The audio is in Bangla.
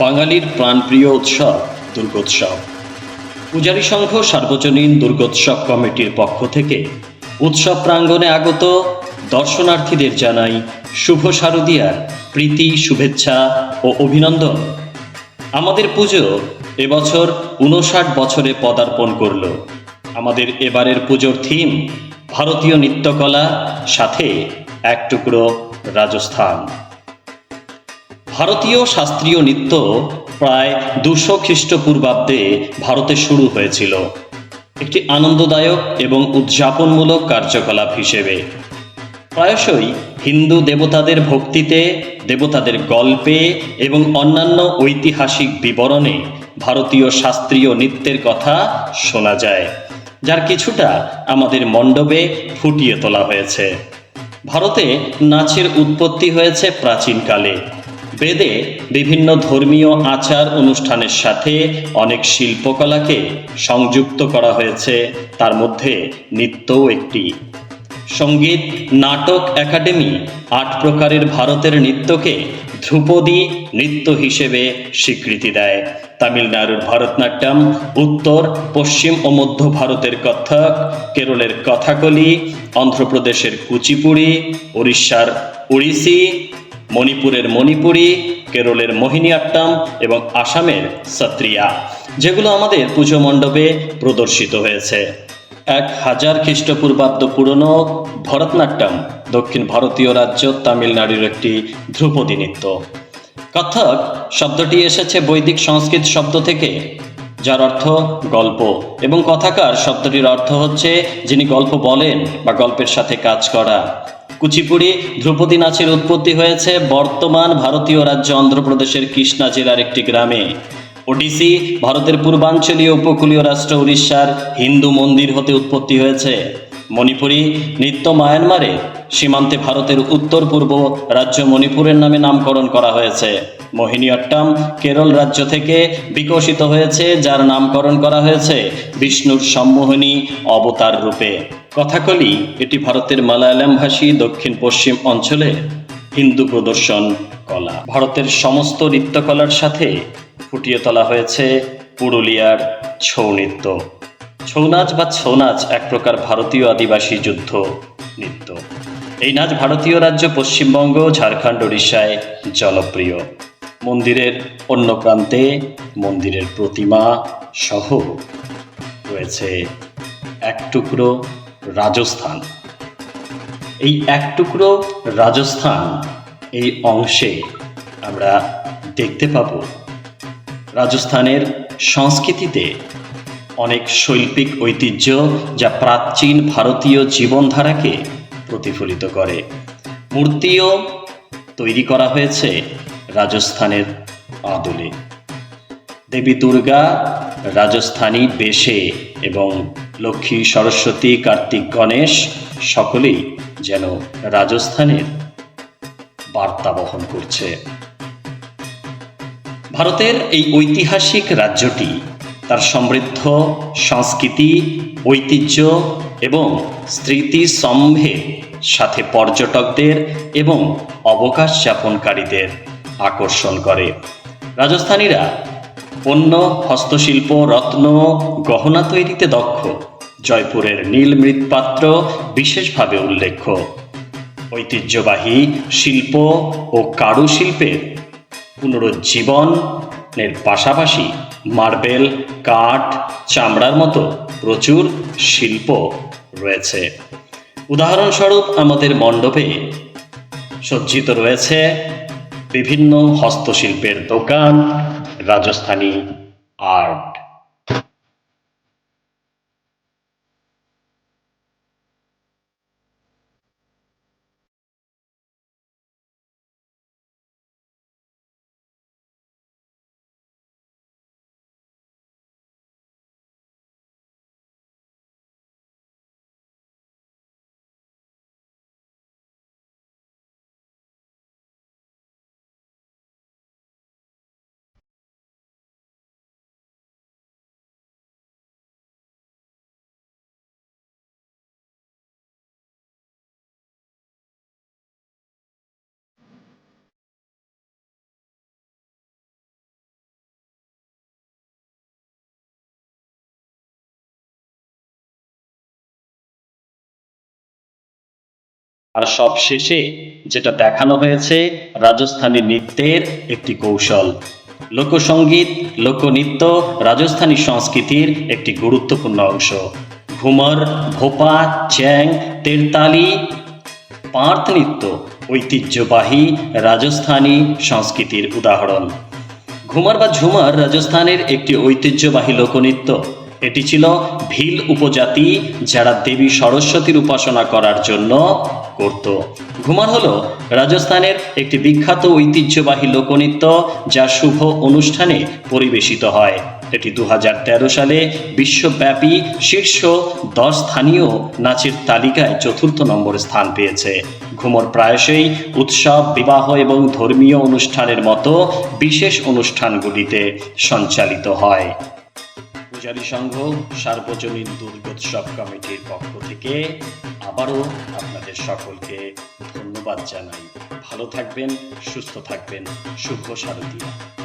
বাঙালির প্রাণপ্রিয় উৎসব, দুর্গোৎসব। পূজারী সংঘ সার্বজনীন দুর্গোৎসব কমিটির পক্ষ থেকে উৎসব প্রাঙ্গণে আগত দর্শনার্থীদের জানাই শুভ শারদীয়ার প্রীতি, শুভেচ্ছা ও অভিনন্দন। আমাদের পুজো এবছর উনষাট বছরে পদার্পণ করল। আমাদের এবারের পুজোর থিম ভারতীয় নৃত্যকলা, সাথে এক টুকরো রাজস্থান। ভারতীয় শাস্ত্রীয় নৃত্য প্রায় দুশো খ্রিস্টপূর্বাব্দে ভারতে শুরু হয়েছিল। একটি আনন্দদায়ক এবং উদযাপনমূলক কার্যকলাপ হিসেবে। প্রায়শই হিন্দু দেবতাদের ভক্তিতে, দেবতাদের গল্পে এবং অন্যান্য ঐতিহাসিক বিবরণে ভারতীয় শাস্ত্রীয় নৃত্যের কথা শোনা যায়, যার কিছুটা আমাদের মণ্ডপে ফুটিয়ে তোলা হয়েছে। ভারতে নাচের উৎপত্তি হয়েছে প্রাচীনকালে। বেদে বিভিন্ন ধর্মীয় আচার অনুষ্ঠানের সাথে অনেক শিল্পকলাকে সংযুক্ত করা হয়েছে। তার মধ্যে নৃত্যও একটি। সংগীত, নাটক, একাডেমি আট প্রকারের ভারতের নৃত্যকে ধ্রুপদী নৃত্য হিসেবে স্বীকৃতি দেয়। তামিলনাড়ুর ভারতনাট্যম, উত্তর, পশ্চিম ও মধ্য ভারতের কত্থক কেরলের কথাকলি, অন্ধ্রপ্রদেশের কুচিপুড়ি, উড়িষ্যার উড়িষ্যি মণিপুরের মণিপুরি, কেরলের মোহিনীআট্টম এবং আসামের সত্রিয়া, যেগুলো আমাদের পুজো মণ্ডপে প্রদর্শিত হয়েছে। এক হাজার খ্রিস্টপূর্বাব্দ পুরনো ভরতনাট্যম, দক্ষিণ ভারতীয় রাজ্য তামিলনাড়ুর একটি ধ্রুপদী নৃত্য। কথক শব্দটি এসেছে বৈদিক সংস্কৃত শব্দ থেকে। যার অর্থ গল্প। এবং কথাকার শব্দটির অর্থ হচ্ছে যিনি গল্প বলেন বা গল্পের সাথে কাজ করা। কুচিপুড়ি ধ্রুপদী নাচের উৎপত্তি হয়েছে বর্তমান ভারতীয় রাজ্য অন্ধ্রপ্রদেশের কৃষ্ণা জেলার একটি গ্রামে। ওডিসি, ভারতের পূর্বাঞ্চলীয় উপকূলীয় রাষ্ট্র উড়িষ্যার হিন্দু মন্দির হতে উৎপত্তি হয়েছে। মণিপুরি নৃত্য মায়ানমারে সীমান্তে ভারতের উত্তর পূর্ব রাজ্য মণিপুরের নামে নামকরণ করা হয়েছে। মোহিনীঅট্টম কেরল রাজ্য থেকে বিকশিত হয়েছে, যার নামকরণ করা হয়েছে বিষ্ণুর সম্মোহনী অবতার রূপে। কথাকলি, এটি ভারতের মালায়ালাম ভাষী দক্ষিণ পশ্চিম অঞ্চলে হিন্দু প্রদর্শন কলা। ভারতের সমস্ত নৃত্যকলার সাথে ফুটিয়ে তোলা হয়েছে পুরুলিয়ার ছৌ নৃত্য। ছৌ নাচ বা ছৌ নাচ এক প্রকার ভারতীয় আদিবাসী যুদ্ধ নৃত্য। এই নাচ ভারতীয় রাজ্য পশ্চিমবঙ্গ, ঝাড়খণ্ড উড়িষ্যায় জনপ্রিয়। মন্দিরের অন্য প্রান্তে মন্দিরের প্রতিমা সহ রয়েছে এক টুকরো রাজস্থান। এই এক টুকরো রাজস্থান এই অংশে আমরা দেখতে পাব রাজস্থানের সংস্কৃতিতে অনেক শৈল্পিক ঐতিহ্য যা প্রাচীন ভারতীয় জীবনধারাকে প্রতিফলিত করে। মূর্তিও তৈরি করা হয়েছে রাজস্থানের আদলে। দেবী দুর্গা রাজস্থানী বেশে এবং লক্ষ্মী সরস্বতী কার্তিক গণেশ সকলেই যেন রাজস্থানের বার্তা বহন করছে। ভারতের এই ঐতিহাসিক রাজ্যটি তার সমৃদ্ধ সংস্কৃতি, ঐতিহ্য এবং স্মৃতি স্তম্ভের সাথে পর্যটকদের এবং অবকাশ যাপনকারীদের আকর্ষণ করে। রাজস্থানীরা পণ্য, হস্তশিল্প, রত্ন গহনা তৈরিতে দক্ষ। জয়পুরের নীল মৃৎপাত্র বিশেষভাবে উল্লেখ্য। ঐতিহ্যবাহী শিল্প ও কারুশিল্পের পুনরুজ্জীবনের পাশাপাশি মার্বেল, কাঠ, চামড়ার মতো প্রচুর শিল্প রয়েছে। উদাহরণস্বরূপ আমাদের মণ্ডপে সজ্জিত রয়েছে বিভিন্ন হস্তশিল্পের দোকান রাজস্থানী আর্ট। আর সব শেষে যেটা দেখানো হয়েছে, রাজস্থানী নৃত্যের একটি কৌশল। লোকসঙ্গীত লোকনৃত্য, রাজস্থানী সংস্কৃতির একটি গুরুত্বপূর্ণ অংশ। ঘুমর ভোপা চ্যাং, তেরতালি, পার্থ নৃত্য, ঐতিহ্যবাহী রাজস্থানী সংস্কৃতির উদাহরণ। ঘুমার বা ঝুমার রাজস্থানের একটি ঐতিহ্যবাহী লোকনৃত্য। এটি ছিল ভিল উপজাতি যারা দেবী সরস্বতীর উপাসনা করার জন্য করত ঘুমার হলো রাজস্থানের একটি বিখ্যাত ঐতিহ্যবাহী লোকনৃত্য যা শুভ অনুষ্ঠানে পরিবেশিত হয়। এটি দু হাজার তেরো সালে বিশ্বব্যাপী শীর্ষ দশ স্থানীয় নাচের তালিকায় চতুর্থ নম্বর স্থান পেয়েছে। ঘুমর প্রায়শই উৎসব, বিবাহ এবং ধর্মীয় অনুষ্ঠানের মতো বিশেষ অনুষ্ঠানগুলিতে সঞ্চালিত হয়। পূজারী সংঘ, সার্বজনীন দুর্গোৎসব কমিটির পক্ষ থেকে আবারও আপনাদের সকলকে ধন্যবাদ জানাই। ভালো থাকবেন, সুস্থ থাকবেন। শুভ শারদীয়া।